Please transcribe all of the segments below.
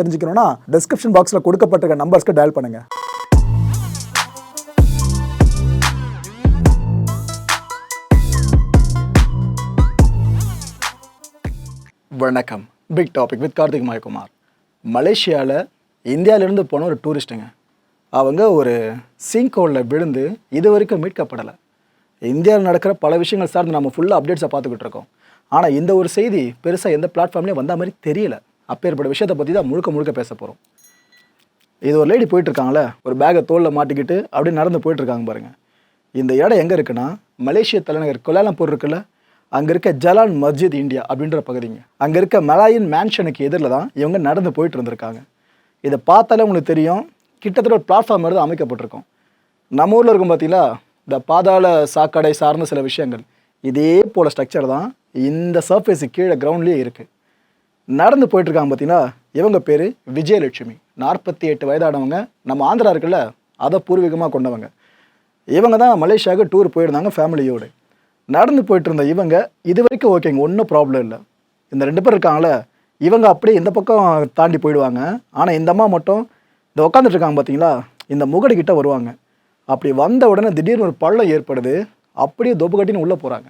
தெரிஞ்சுக்கணும்னா டிஸ்கிரிப்ஷன் பாக்ஸில் கொடுக்கப்பட்டிருக்க நம்பர்ஸ்க்கு டயல் பண்ணுங்க. வணக்கம். Big topic with Karthik Mayakumar. மலேசியாவில் இந்தியாவிலேருந்து போன ஒரு டூரிஸ்ட்டுங்க அவங்க ஒரு சிங்கோலில் விழுந்து இது வரைக்கும் மீட்கப்படலை. இந்தியாவில் நடக்கிற பல விஷயங்கள் சார்ந்து நம்ம ஃபுல்லாக அப்டேட்ஸை பார்த்துக்கிட்டு இருக்கோம். ஆனால் இந்த ஒரு செய்தி பெருசாக எந்த பிளாட்ஃபார்ம்லேயும் வந்த மாதிரி தெரியல. அப்பேற்பட்ட விஷயத்தை பற்றி தான் முழுக்க முழுக்க பேச போகிறோம் இது ஒரு லேடி போயிட்டுருக்காங்களே ஒரு பேக்கை தோளில் மாட்டிக்கிட்டு அப்படியே நடந்து போயிட்டுருக்காங்க பாருங்கள் இந்த இடம் எங்கே இருக்குன்னா மலேசிய தலைநகர் கொலாலம்பூர் இருக்குல்ல அங்கே இருக்க ஜலான் மஸ்ஜித் இந்தியா அப்படின்ற பகுதிங்க. அங்கே இருக்க மலாயின் மேன்ஷனுக்கு எதிரில் தான் இவங்க நடந்து போயிட்டு இருந்திருக்காங்க. இதை பார்த்தாலே உங்களுக்கு தெரியும் கிட்டத்தட்ட ஒரு பிளாட்ஃபார்ம் மாதிரி தான் அமைக்கப்பட்டிருக்கும். நம்ம ஊரில் இருக்கும் பார்த்தீங்களா இந்த பாதாள சாக்கடை சார்ந்த சில விஷயங்கள். இதே போல் ஸ்ட்ரக்சர் தான் இந்த சர்ஃபேஸுக்கு கீழே கிரவுண்ட்லேயே இருக்குது நடந்து போயிட்டுருக்காங்க பார்த்தீங்கன்னா பார்த்தீங்களா? இவங்க பேர் விஜயலட்சுமி. நாற்பத்தி எட்டு வயதானவங்க. நம்ம ஆந்திரா இருக்குல்ல அதை பூர்வீகமாக கொண்டவங்க. இவங்க தான் மலேசியாவுக்கு டூர் போயிருந்தாங்க ஃபேமிலியோடு நடந்து போயிட்டு இருந்த இவங்க இது வரைக்கும் ஓகேங்க ஒன்றும் ப்ராப்ளம் இல்லை. இந்த ரெண்டு பேர் இருக்காங்களே இவங்க அப்படியே இந்த பக்கம் தாண்டி போயிடுவாங்க. ஆனால் இந்த அம்மா மட்டும் இந்த உட்காந்துட்டு இருக்காங்க பார்த்தீங்களா? இந்த முகடு கிட்ட வருவாங்க. அப்படி வந்த உடனே திடீர்னு ஒரு பள்ளம் ஏற்படுது. அப்படியே தொப்பு கட்டின்னு உள்ளே போகிறாங்க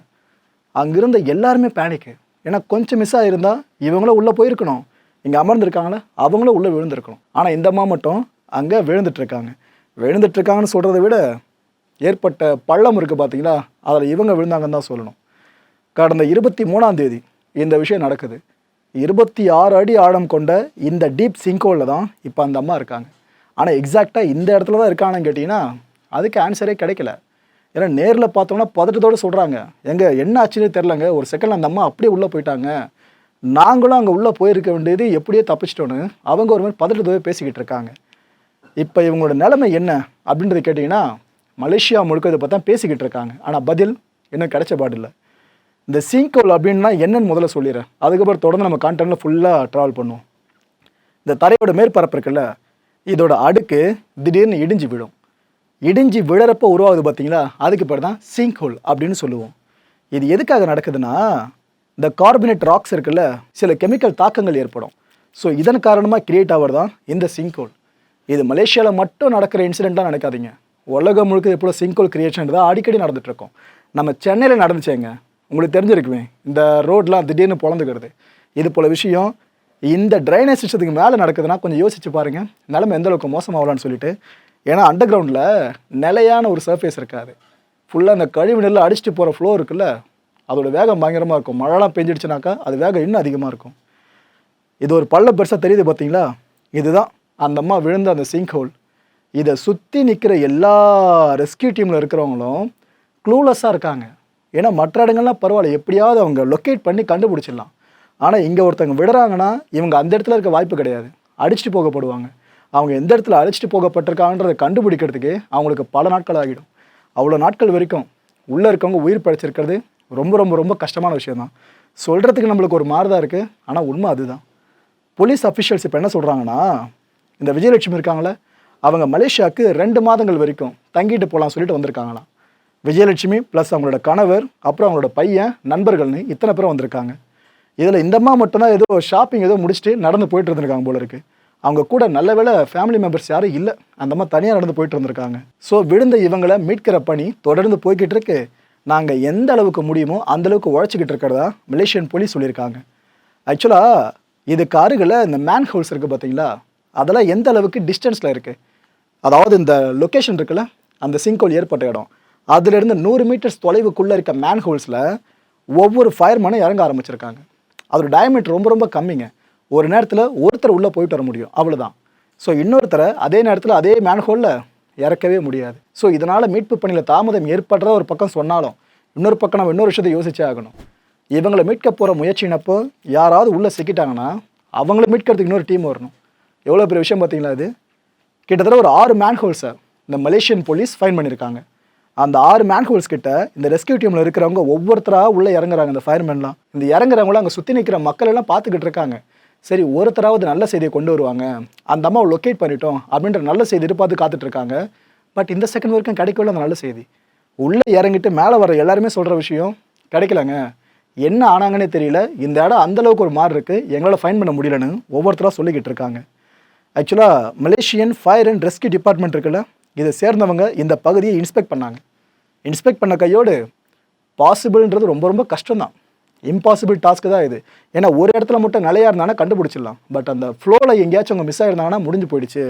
அங்கிருந்த எல்லாருமே பேனிக்கு ஏன்னா கொஞ்சம் மிஸ் ஆகிருந்தா இவங்களும் உள்ளே போயிருக்கணும். இங்கே அமர்ந்திருக்காங்களே? அவங்களும் உள்ளே விழுந்திருக்கணும். ஆனால் இந்த அம்மா மட்டும் அங்கே விழுந்துட்டுருக்காங்க. விழுந்துட்டுருக்காங்கன்னு சொல்கிறத விட ஏற்பட்ட பள்ளம் இருக்குது பார்த்தீங்களா அதில் இவங்க விழுந்தாங்கன்னு தான் சொல்லணும். கடந்த இருபத்தி மூணாம் தேதி இந்த விஷயம் நடக்குது. இருபத்தி ஆறு அடி ஆழம் கொண்ட இந்த டீப் சிங்கோவில் தான் இப்போ அந்த அம்மா இருக்காங்க. ஆனால் எக்ஸாக்டாக இந்த இடத்துல தான் இருக்கானு கேட்டிங்கன்னா அதுக்கு ஆன்சரே கிடைக்கல. ஏன்னா நேரில் பார்த்தோம்னா பதட்டத்தோடு சொல்கிறாங்க எங்க என்ன ஆச்சுன்னு தெரிலங்க ஒரு செகண்ட் அந்த அம்மா அப்படியே உள்ளே போயிட்டாங்க. நாங்களும் அங்கே உள்ளே போயிருக்க வேண்டியது எப்படியோ தப்பிச்சிட்டோன்னு அவங்க ஒரு மாதிரி பதட்டத்தோடு பேசிக்கிட்டு இருக்காங்க. இப்போ இவங்களோட நிலைமை என்ன அப்படின்றத கேட்டிங்கன்னா மலேசியா முழுக்க இதை பார்த்தா பேசிக்கிட்டு இருக்காங்க. ஆனால் பதில் இன்னும் கிடைச்ச பாடில்லை இந்த சிங்கோல் அப்படின்னா என்னன்னு முதல்ல சொல்லிடுறேன். அதுக்கப்புறம் தொடர்ந்து நம்ம கான்டென்ட்டில் ஃபுல்லாக ட்ராவல் பண்ணுவோம். இந்த தரையோட மேற்பரப்பு இருக்குல்ல இதோட அடுக்கு திடீர்னு இடிஞ்சு விடும் இடிஞ்சு விழறப்போ உருவாகுது பார்த்தீங்களா? அதுக்கு பேர் தான் சிங்க் ஹோல் அப்படின்னு சொல்லுவோம். இது எதுக்காக நடக்குதுன்னா இந்த கார்பனேட் ராக்ஸ் இருக்குல்ல சில கெமிக்கல் தாக்கங்கள் ஏற்படும். ஸோ இதன் காரணமாக கிரியேட் ஆகிறது தான் இந்த சிங்க் ஹோல் இது மலேசியாவில் மட்டும் நடக்கிற இன்சிடெண்ட்டாக நினைக்காதீங்க. உலகம் முழுக்க எப்போ சிங்கோல் கிரியேஷன் தான் அடிக்கடி நடந்துகிட்ருக்கோம். நம்ம சென்னையில் நடந்துச்சேங்க. உங்களுக்கு தெரிஞ்சிருக்குமே இந்த ரோட்லாம் திடீர்னு பிறந்துக்கிறது இது போல் விஷயம் இந்த ட்ரைனேஜ் சிஸ்டத்துக்கு மேலே நடக்குதுன்னா கொஞ்சம் யோசிச்சு பாருங்கள் நிலம எந்த அளவுக்கு மோசமாகலான்னு சொல்லிட்டு ஏன்னா அண்டர் கிரவுண்டில் நிலையான ஒரு சர்ஃபேஸ் இருக்காது. ஃபுல்லாக அந்த கழிவு நெல்லை அடிச்சுட்டு போகிற ஃப்ளோ இருக்குல்ல அதோட வேகம் பயங்கரமாக இருக்கும். மழைலாம் பெஞ்சிடுச்சுனாக்கா அது வேகம் இன்னும் அதிகமாக இருக்கும். இது ஒரு பள்ள பெருசாக தெரியுது பார்த்தீங்களா இதுதான். அந்த அம்மா விழுந்த அந்த சிங்க் ஹோல் இதை சுற்றி நிற்கிற எல்லா ரெஸ்கியூ டீமில் இருக்கிறவங்களும் க்ளூலெஸ்ஸாக இருக்காங்க. ஏன்னா மற்ற இடங்கள்லாம் பரவாயில்ல. எப்படியாவது அவங்க லொக்கேட் பண்ணி கண்டுபிடிச்சிடலாம். ஆனால் இங்கே ஒருத்தவங்க விடுறாங்கன்னா இவங்க அந்த இடத்துல இருக்க வாய்ப்பு கிடையாது. அடிச்சுட்டு போகப்படுவாங்க. அவங்க எந்த இடத்துல அழைச்சிட்டு போகப்பட்டிருக்காங்கன்றதை கண்டுபிடிக்கிறதுக்கு அவங்களுக்கு பல நாட்கள் ஆகிடும். அவ்வளோ நாட்கள் வரைக்கும் உள்ளே இருக்கவங்க உயிர் படைச்சிருக்கிறது ரொம்ப ரொம்ப ரொம்ப கஷ்டமான விஷயம் தான் சொல்கிறதுக்கு நம்மளுக்கு ஒரு மாறுதான் இருக்குது ஆனால் உண்மை அதுதான். போலீஸ் அஃபிஷியல்ஸ் இப்போ என்ன சொல்கிறாங்கன்னா இந்த விஜயலட்சுமி இருக்காங்களே அவங்க மலேசியாவுக்கு ரெண்டு மாதங்கள் வரைக்கும் தங்கிட்டு போகலாம் சொல்லிட்டு வந்திருக்காங்களாம். விஜயலட்சுமி ப்ளஸ் அவங்களோட கணவர் அப்புறம் அவங்களோட பையன் நண்பர்கள்னு இத்தனை பேரும் வந்திருக்காங்க. இதில் இந்த அம்மா மட்டும்தான் ஏதோ ஷாப்பிங் ஏதோ முடிச்சுட்டு நடந்து போயிட்டு இருந்திருக்காங்க போல இருக்குது அவங்க கூட நல்ல வேலை ஃபேமிலி மெம்பர்ஸ் யாரும் இல்லை. அந்த மாதிரி தனியாக நடந்து போயிட்டு இருந்திருக்காங்க. ஸோ விழுந்த இவங்களை மீட்கிற பணி தொடர்ந்து போய்கிட்டு இருக்கு. நாங்கள் எந்த அளவுக்கு முடியுமோ அந்த அளவுக்கு உழைச்சிக்கிட்டு இருக்கிறதா மலேசியன் போலீஸ் சொல்லியிருக்காங்க. ஆக்சுவலாக இதுக்கு அருகில் இந்த மேன் ஹோல்ஸ் இருக்குது பார்த்தீங்களா அதெல்லாம் எந்த அளவுக்கு டிஸ்டன்ஸில் இருக்குது அதாவது இந்த லொக்கேஷன் இருக்குல்ல அந்த சிங்கோல் ஏற்பட்ட இடம். அதுலேருந்து நூறு மீட்டர்ஸ் தொலைவுக்குள்ளே இருக்க மேன் ஹோல்ஸில் ஒவ்வொரு ஃபயர்மேனும் இறங்க ஆரம்பிச்சிருக்காங்க. அதோட டயமீட்டர் ரொம்ப ரொம்ப கம்மிங்க. ஒரு நேரத்தில் ஒருத்தர் உள்ளே போயிட்டு வர முடியும். அவ்வளோதான் ஸோ இன்னொருத்தரை அதே நேரத்தில் அதே மேன்ஹோலில் இறக்கவே முடியாது. ஸோ இதனால் மீட்பு பணியில் தாமதம் ஏற்படுறத ஒரு பக்கம் சொன்னாலும் இன்னொரு பக்கம் நம்ம இன்னொரு விஷயத்தை யோசிச்சே ஆகணும். இவங்களை மீட்க போகிற முயற்சினப்போ யாராவது உள்ளே சிக்கிட்டாங்கன்னா அவங்கள மீட்கிறதுக்கு இன்னொரு டீம் வரணும். எவ்வளோ பெரிய விஷயம் பார்த்தீங்களா அது கிட்டத்தட்ட ஒரு ஆறு மேன்ஹோல்ஸை இந்த மலேசியன் போலீஸ் ஃபைன் பண்ணியிருக்காங்க. அந்த ஆறு மேன்ஹோல்ஸ் கிட்ட இந்த ரெஸ்கியூ டீமில் இருக்கிறவங்க ஒவ்வொருத்தராக உள்ளே இறங்குறாங்க இந்த ஃபயர்மேன்லாம் இந்த இறங்குறவங்களும் அங்கே சுற்றி நிற்கிற மக்கள் எல்லாம் பார்த்துக்கிட்டு இருக்காங்க. சரி ஒருத்தராவது நல்ல செய்தியை கொண்டு வருவாங்க. அந்த அம்மாவை லொக்கேட் பண்ணிட்டோம் அப்படின்ற நல்ல செய்தி எதிர்பார்த்து காத்துட்ருக்காங்க பட் இந்த செகண்ட் வரைக்கும் கிடைக்கல அந்த நல்ல செய்தி. உள்ளே இறங்கிட்டு மேலே வர எல்லாருமே சொல்கிற விஷயம் கிடைக்கலங்க. என்ன ஆனாங்கன்னே தெரியல. இந்த இடம் அந்தளவுக்கு ஒரு மாதிரி இருக்குது எங்களால் ஃபைன் பண்ண முடியலன்னு ஒவ்வொருத்தராக சொல்லிக்கிட்டு இருக்காங்க. ஆக்சுவலாக Malaysian fire and rescue department இருக்குல்ல இதை சேர்ந்தவங்க இந்த பகுதியை இன்ஸ்பெக்ட் பண்ணாங்க. இன்ஸ்பெக்ட் பண்ண கையோடு பாசிபிள்ன்றது ரொம்ப ரொம்ப கஷ்டம்தான். இம்பாசிபிள் டாஸ்க்கு தான் இது. ஏன்னா ஒரு இடத்துல மட்டும் நிலையாக இருந்தாங்கன்னா கண்டுபிடிச்சிடலாம். பட் அந்த ஃப்ளோவில் எங்கேயாச்சும் அவங்க மிஸ் ஆகிருந்தாங்கன்னா முடிஞ்சு போயிடுச்சு.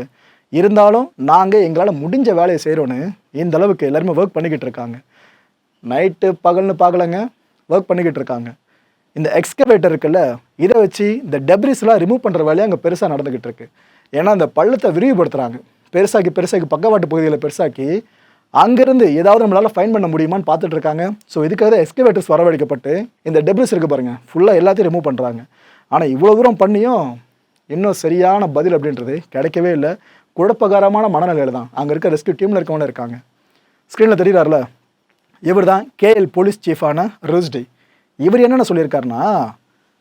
இருந்தாலும் நாங்கள் எங்களால் முடிஞ்ச வேலையை செய்கிறோன்னு இந்த அளவுக்கு எல்லாருமே ஒர்க் பண்ணிக்கிட்டு இருக்காங்க. நைட்டு பகல்னு பார்க்கலங்க ஒர்க் பண்ணிக்கிட்டு இருக்காங்க. இந்த எக்ஸ்கவேட்டர் இருக்குல்ல இதை வச்சு இந்த டெப்ரிஸ்லாம் ரிமூவ் பண்ணுற வேலையை அங்கே பெருசாக நடந்துக்கிட்டு இருக்கு. ஏன்னா அந்த பள்ளத்தை விரிவுபடுத்துகிறாங்க பெருசாக்கி பெருசாக்கி பக்கவாட்டு பகுதிகளை பெருசாக்கி அங்கேருந்து ஏதாவது நம்மளால் ஃபைன் பண்ண முடியுமான்னு பார்த்துட்டு இருக்காங்க ஸோ இதுக்காக தான் எக்ஸ்கவேட்டர்ஸ் வரவழைக்கப்பட்டு இந்த டெப்ரிஸ் இருக்குது பாருங்கள் ஃபுல்லாக எல்லாத்தையும் ரிமூவ் பண்ணுறாங்க ஆனால் இவ்வளோ தூரம் பண்ணியும் இன்னும் சரியான பதில் அப்படின்றது கிடைக்கவே இல்லை. குழப்பகரமான மனநிலையில் தான். அங்கே இருக்க ரெஸ்கியூ டீமில் இருக்கவங்க இருக்காங்க. ஸ்க்ரீனில் தெரிகிறார்ல இவர் தான் கேஎல் போலீஸ் சீஃபான ரிஸ்டி இவர் என்னென்ன சொல்லியிருக்காருன்னா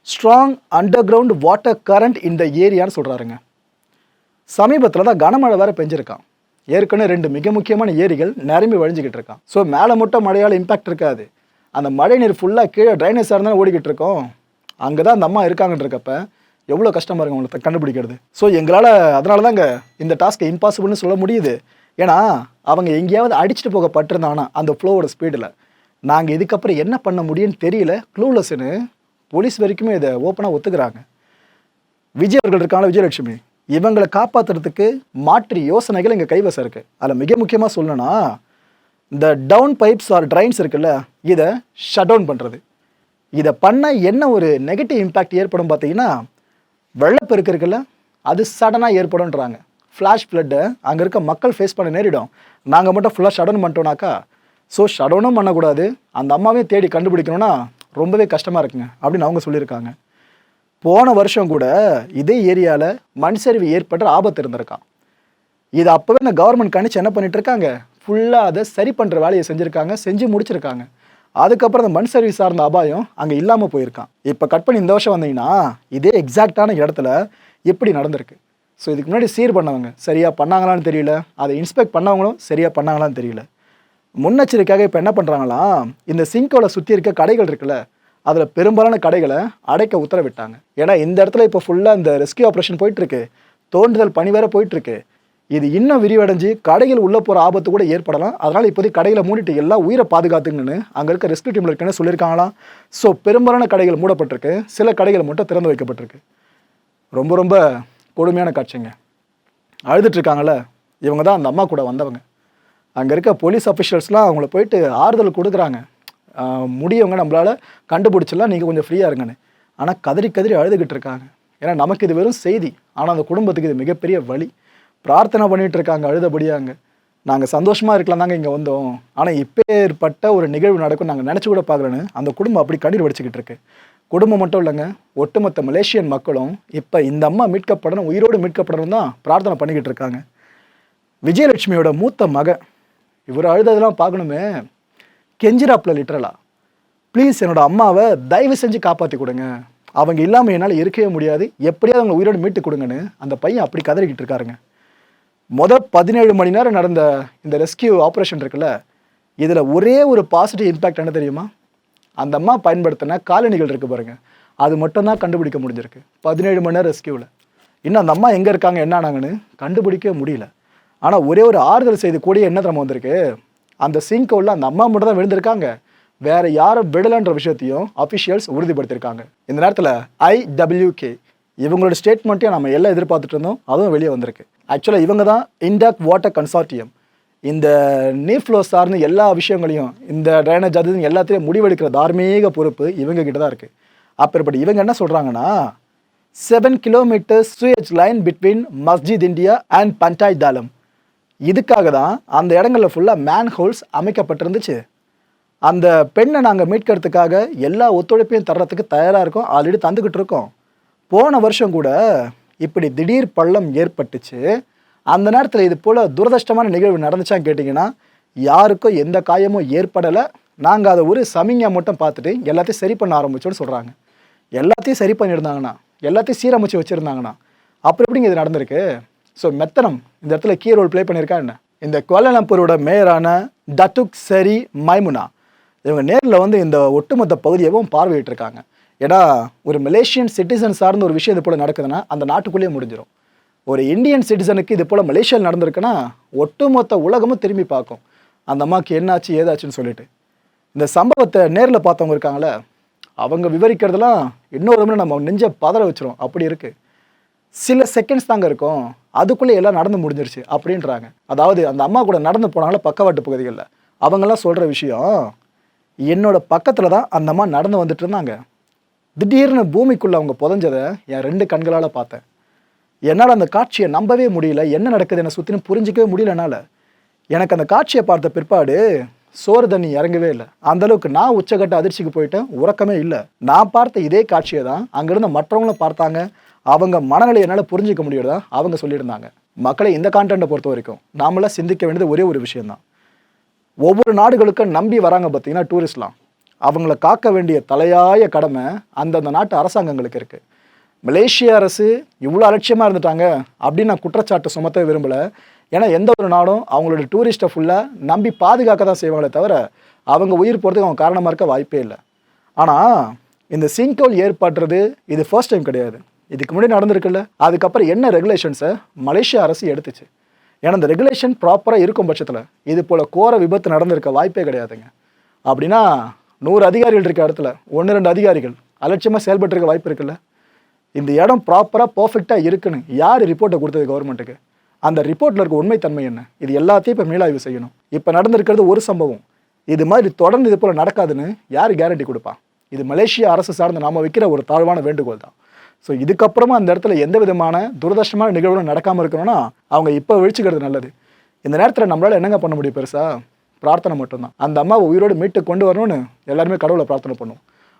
strong underground water current இந்த ஏரியான்னு சொல்கிறாருங்க சமீபத்தில் தான் கனமழை வேறு பெஞ்சிருக்கான் ஏற்கனவே ரெண்டு மிக முக்கியமான ஏரிகள் நிரம்பி வழிஞ்சிக்கிட்டு இருக்கான். ஸோ மேலே மட்டும் மழையால் இம்பாக்ட் இருக்காது. அந்த மழை நீர் ஃபுல்லாக கீழே ட்ரைனேஜாக இருந்தாலும் ஓடிக்கிட்டு இருக்கோம். அங்கே தான் அந்த அம்மா இருக்காங்கன்றக்கப்ப எவ்வளோ கஷ்டமாக இருக்கும் உங்களை கண்டுபிடிக்கிறது. ஸோ எங்களால் அதனால தாங்க இந்த டாஸ்க்கை இம்பாசிபிள்னு சொல்ல முடியுது. ஏன்னா அவங்க எங்கேயாவது அடிச்சுட்டு போக பட்டிருந்தாங்கன்னா அந்த ஃப்ளோவோட ஸ்பீடில் நாங்கள் இதுக்கப்புறம் என்ன பண்ண முடியும்னு தெரியல. க்ளூலெஸ்ன்னு போலீஸ் வரைக்குமே இதை ஓப்பனாக ஒத்துக்கிறாங்க. விஜய் அவர்கள் இருக்காங்களா விஜயலட்சுமி? இவங்களை காப்பாற்றுறதுக்கு மாற்று யோசனைகள் எங்கள் கைவசம் இருக்குது அதில் மிக முக்கியமாக சொல்லணும்னா இந்த டவுன் பைப்ஸ் ஆர் ட்ரைன்ஸ் இருக்குல்ல இதை ஷட் டவுன் பண்ணுறது இதை பண்ண என்ன ஒரு நெகட்டிவ் இம்பேக்ட் ஏற்படும் பார்த்தீங்கன்னா வெள்ளப்பெருக்கு இருக்குல்ல அது சடனாக ஏற்படும்ன்றாங்க. ஃப்ளாஷ் ஃப்ளட்டை அங்கே இருக்க மக்கள் ஃபேஸ் பண்ண நேரிடும். நாங்கள் மட்டும் ஃபுல்லாக ஷடவுன் பண்ணிட்டோம்னாக்கா ஸோ ஷடவுனும் பண்ணக்கூடாது. அந்த அம்மாவே தேடி கண்டுபிடிக்கணும்னா ரொம்பவே கஷ்டமாக இருக்குங்க அப்படின்னு அவங்க சொல்லியிருக்காங்க. போன வருஷம் கூட இதே ஏரியாவில் மண் சரிவு ஏற்படுற ஆபத்து இருந்திருக்கான் இது அப்போவே இந்த கவர்மெண்ட் கணிச்சு என்ன பண்ணிட்டு இருக்காங்க ஃபுல்லாக அதை சரி பண்ணுற வேலையை செஞ்சுருக்காங்க செஞ்சு முடிச்சிருக்காங்க. அதுக்கப்புறம் அந்த மண் சர்வீஸ் சார்ந்த அபாயம் அங்கே இல்லாமல் போயிருக்கான் இப்போ கட் பண்ணி இந்த வருஷம் வந்தீங்கன்னா இதே எக்ஸாக்டான இடத்துல எப்படி நடந்திருக்கு? ஸோ இதுக்கு முன்னாடி சீர் பண்ணவங்க சரியாக பண்ணாங்களான்னு தெரியல. அதை இன்ஸ்பெக்ட் பண்ணவங்களும் சரியாக பண்ணாங்களான்னு தெரியல. முன்னெச்சரிக்கையாக இப்போ என்ன பண்ணுறாங்களாம் இந்த சிங்கோவில் சுற்றி இருக்க கடைகள் இருக்குல்ல அதில் பெரும்பாலான கடைகளை அடைக்க உத்தரவிட்டாங்க. ஏன்னா இந்த இடத்துல இப்போ ஃபுல்லாக இந்த ரெஸ்கியூ ஆப்ரேஷன் போயிட்டுருக்கு. தோன்றுதல் பணி வேற போயிட்டுருக்கு. இது இன்னும் விரிவடைஞ்சு கடைகள் உள்ளே போகிற ஆபத்து கூட ஏற்படலாம். அதனால் இப்போதைக்கு கடையில் மூடிட்டு எல்லா உயிரை பாதுகாத்துங்கன்னு அங்கே இருக்க ரெஸ்கியூ டீமில் இருக்கேன்னு சொல்லியிருக்காங்களாம் ஸோ பெரும்பாலான கடைகள் மூடப்பட்டிருக்கு. சில கடைகள் மட்டும் திறந்து வைக்கப்பட்டிருக்கு. ரொம்ப ரொம்ப கொடுமையான காட்சிங்க. அழுதுட்டுருக்காங்கள இவங்க தான் அந்த அம்மா கூட வந்தவங்க. அங்கே இருக்க போலீஸ் அஃபிஷியல்ஸ்லாம் அவங்கள போயிட்டு ஆறுதல் கொடுக்குறாங்க. முடியவங்க நம்மளால் கண்டுபிடிச்சிடலாம். நீங்கள் கொஞ்சம் ஃப்ரீயாக இருங்கன்னு. ஆனால் கதறி கதறி அழுதுகிட்டு இருக்காங்க. ஏன்னா நமக்கு இது வெறும் செய்தி. ஆனால் அந்த குடும்பத்துக்கு இது மிகப்பெரிய வழி. பிரார்த்தனை பண்ணிகிட்டு இருக்காங்க அழுதபடியாங்க. நாங்கள் சந்தோஷமாக இருக்கலாம் தாங்க இங்கே வந்தோம். ஆனால் இப்பேற்பட்ட ஒரு நிகழ்வு நடக்கும் நாங்கள் நினச்சி கூட பார்க்கலன்னு அந்த குடும்பம் அப்படி கண்ணீர் வடிச்சிக்கிட்டு இருக்கு. குடும்பம் மட்டும் இல்லைங்க ஒட்டுமொத்த மலேசியன் மக்களும் இப்போ இந்த அம்மா மீட்கப்படணும் உயிரோடு மீட்கப்படணும் தான் பிரார்த்தனை பண்ணிக்கிட்டு இருக்காங்க. விஜயலட்சுமியோட மூத்த மகன் இவர் அழுததெல்லாம் பார்க்கணுமே. கெஞ்சிராப்ல லிட்ரலா ப்ளீஸ் என்னோட அம்மாவை தயவு செஞ்சு காப்பாற்றி கொடுங்க. அவங்க இல்லாமல் என்னால் இருக்கவே முடியாது. எப்படியாவது அவங்க உயிரோடு மீட்டு கொடுங்கன்னு அந்த பையன் அப்படி கதறிக்கிட்டு இருக்காருங்க. மொதல் பதினேழு மணி நேரம் நடந்த இந்த ரெஸ்கியூ ஆப்ரேஷன் இருக்குல்ல இதில் ஒரே ஒரு பாசிட்டிவ் இம்பேக்ட் என்ன தெரியுமா? அந்த அம்மா பயன்படுத்தின காலணிகள் இருக்குது பாருங்கள் அது மட்டும்தான் கண்டுபிடிக்க முடிஞ்சிருக்கு. பதினேழு மணி நேரம் ரெஸ்கியூவில் இன்னும் அந்த அம்மா எங்கே இருக்காங்க என்ன ஆனாங்கன்னு கண்டுபிடிக்கவே முடியல. ஆனால் ஒரே ஒரு ஆறுதல் செய்தி கூட என்ன தரமாக வந்திருக்கு? அந்த சிங்க் உள்ள அந்த அம்மா மட்டும் தான் விழுந்திருக்காங்க. வேற யாரும் விடலைன்ற விஷயத்தையும் அஃபிஷியல்ஸ் உறுதிப்படுத்தியிருக்காங்க. இந்த நேரத்தில் ஐடபிள்யூகே இவங்களோட ஸ்டேட்மெண்ட்டையும் நம்ம எல்லாம் எதிர்பார்த்துட்டு இருந்தோம். அதுவும் வெளியே வந்திருக்கு. ஆக்சுவலாக இவங்க தான் இண்டாக் வாட்டர் கன்சார்டியம் இந்த நீஃப்ளோ சார்ந்து எல்லா விஷயங்களையும் இந்த ட்ரைனேஜ் அது எல்லாத்திலையும் முடிவெடுக்கிற தார்மீக பொறுப்பு இவங்க கிட்ட தான் இருக்குது அப்பேற்பட்ட இவங்க என்ன சொல்கிறாங்கன்னா seven kilometre sewage line between Masjid India and panchayat தாலம் இதுக்காக தான் அந்த இடங்களில் ஃபுல்லாக மேன் ஹோல்ஸ் அமைக்கப்பட்டிருந்துச்சு. அந்த பெண்ணை நாங்கள் மீட்கிறதுக்காக எல்லா ஒத்துழைப்பையும் தர்றதுக்கு தயாராக இருக்கோம். ஆல்ரெடி தந்துக்கிட்டு இருக்கோம். போன வருஷம் கூட இப்படி திடீர் பள்ளம் ஏற்பட்டுச்சு. அந்த நேரத்தில் இது போல் துரதிர்ஷ்டமான நிகழ்வு நடந்துச்சான்னு கேட்டிங்கன்னா யாருக்கும் எந்த காயமும் ஏற்படலை. நாங்கள் அதை ஒரு சமிங்கை மட்டும் பார்த்துட்டு எல்லாத்தையும் சரி பண்ண ஆரம்பிச்சோன்னு சொல்கிறாங்க எல்லாத்தையும் சரி பண்ணியிருந்தாங்கண்ணா எல்லாத்தையும் சீரமைச்சு வச்சுருந்தாங்கண்ணா அப்புறம் எப்படிங்க இது நடந்திருக்கு? ஸோ மெத்தனம் இந்த இடத்துல கீ ரோல் ப்ளே பண்ணியிருக்கா என்ன? இந்த கோலாலம்பூரோட மேயரான டத்துக் சரி மைமுனா. இவங்க நேரில் வந்து இந்த ஒட்டுமொத்த பகுதியவும் பார்வையிட்டிருக்காங்க. ஏன்னா ஒரு மலேசியன் சிட்டிசன் சார்ந்த ஒரு விஷயம் இது போல் நடக்குதுன்னா அந்த நாட்டுக்குள்ளேயே முடிஞ்சிடும் ஒரு இந்தியன் சிட்டிசனுக்கு இது போல் மலேசியாவில் நடந்திருக்குன்னா ஒட்டுமொத்த உலகமும் திரும்பி பார்க்கும். அந்த அம்மாவுக்கு என்னாச்சு ஏதாச்சுன்னு சொல்லிட்டு. இந்த சம்பவத்தை நேரில் பார்த்தவங்க இருக்காங்களே அவங்க விவரிக்கிறதெல்லாம் இன்னொரு முறை நம்ம நெஞ்ச பதற வச்சிரும். அப்படி இருக்குது சில செகண்ட்ஸ் தாங்க இருக்கும். அதுக்குள்ளே எல்லாம் நடந்து முடிஞ்சிருச்சு அப்படின்றாங்க. அதாவது அந்த அம்மா கூட நடந்து போனாங்களா பக்கவாட்டு பகுதிகளில்? அவங்கெல்லாம் சொல்கிற விஷயம் என்னோட பக்கத்தில் தான் அந்த அம்மா நடந்து வந்துட்டு இருந்தாங்க. திடீர்னு பூமிக்குள்ளே அவங்க புதஞ்சதை என் ரெண்டு கண்களால் பார்த்தேன். என்னால் அந்த காட்சியை நம்பவே முடியல. என்ன நடக்குது என்னை சுற்றினு புரிஞ்சிக்கவே முடியல என்னால். எனக்கு அந்த காட்சியை பார்த்த பிற்பாடு சோறு தண்ணி இறங்கவே இல்லை. அந்தளவுக்கு நான் உச்சக்கட்ட அதிர்ச்சிக்கு போயிட்டேன். உறக்கமே இல்லை. நான் பார்த்த இதே காட்சியை தான் அங்கேருந்து மற்றவங்களும் பார்த்தாங்க. அவங்க மனநிலை என்னால் புரிஞ்சிக்க முடியுறதா அவங்க சொல்லியிருந்தாங்க. மக்களை இந்த கான்டென்ட்டை பொறுத்த வரைக்கும் நாமெல்லாம் சிந்திக்க வேண்டியது ஒரே ஒரு விஷயந்தான் ஒவ்வொரு நாடுகளுக்கும் நம்பி வராங்க பார்த்தீங்கன்னா டூரிஸ்ட்லாம் அவங்கள காக்க வேண்டிய தலையாய கடமை அந்தந்த நாட்டு அரசாங்கங்களுக்கு இருக்குது மலேசிய அரசு இவ்வளோ அலட்சியமாக இருந்துட்டாங்க அப்படின்னு நான் குற்றச்சாட்டு சுமத்த விரும்பலை. ஏன்னா எந்த ஒரு நாடும் அவங்களோட டூரிஸ்ட்டை ஃபுல்லாக நம்பி பாதுகாக்க தான் செய்வாங்களே தவிர அவங்க உயிர் போகிறதுக்கு அவங்க காரணமாக இருக்க வாய்ப்பே இல்லை. ஆனால் இந்த சிங்கோல் ஏற்படுறது இது ஃபர்ஸ்ட் டைம் கிடையாது. இதுக்கு முன்னாடி நடந்திருக்குல்ல? அதுக்கப்புறம் என்ன ரெகுலேஷன்ஸை மலேசியா அரசு எடுத்துச்சு? ஏன்னா இந்த ரெகுலேஷன் ப்ராப்பராக இருக்கும் பட்சத்தில் இது போல் கோர விபத்து நடந்திருக்க வாய்ப்பே கிடையாதுங்க. அப்படின்னா நூறு அதிகாரிகள் இருக்க இடத்துல ஒன்று ரெண்டு அதிகாரிகள் அலட்சியமாக செயல்பட்டுருக்க வாய்ப்பு இருக்குல்ல? இந்த இடம் ப்ராப்பராக பர்ஃபெக்டாக இருக்குன்னு யார் ரிப்போர்ட்டை கொடுத்தது கவர்மெண்ட்டுக்கு அந்த ரிப்போர்ட்டில் இருக்க உண்மைத்தன்மை என்ன? இது எல்லாத்தையும் இப்போ மீளாய்வு செய்யணும். இப்போ நடந்திருக்கிறது ஒரு சம்பவம். இது மாதிரி தொடர்ந்து இது போல் நடக்காதுன்னு யார் கேரண்டி கொடுப்பா? இது மலேசிய அரசு சார்ந்து நாம வைக்கிற ஒரு தாழ்வான வேண்டுகோள் தான். ஸோ இதுக்கப்புறமா அந்த இடத்துல எந்த விதமான துரதர்ஷமான நிகழ்வுகளும் நடக்காமல் இருக்கணும்னா அவங்க இப்போ விழிச்சுக்கிறது நல்லது. இந்த நேரத்தில் நம்மளால் என்னங்க பண்ண முடியும் பெருசா? பிரார்த்தனை மட்டும்தான். அந்த அம்மாவை உயிரோடு மீட்டு கொண்டு வரணும்னு எல்லாருமே கடவுளை பிரார்த்தனை பண்ணுவோம்.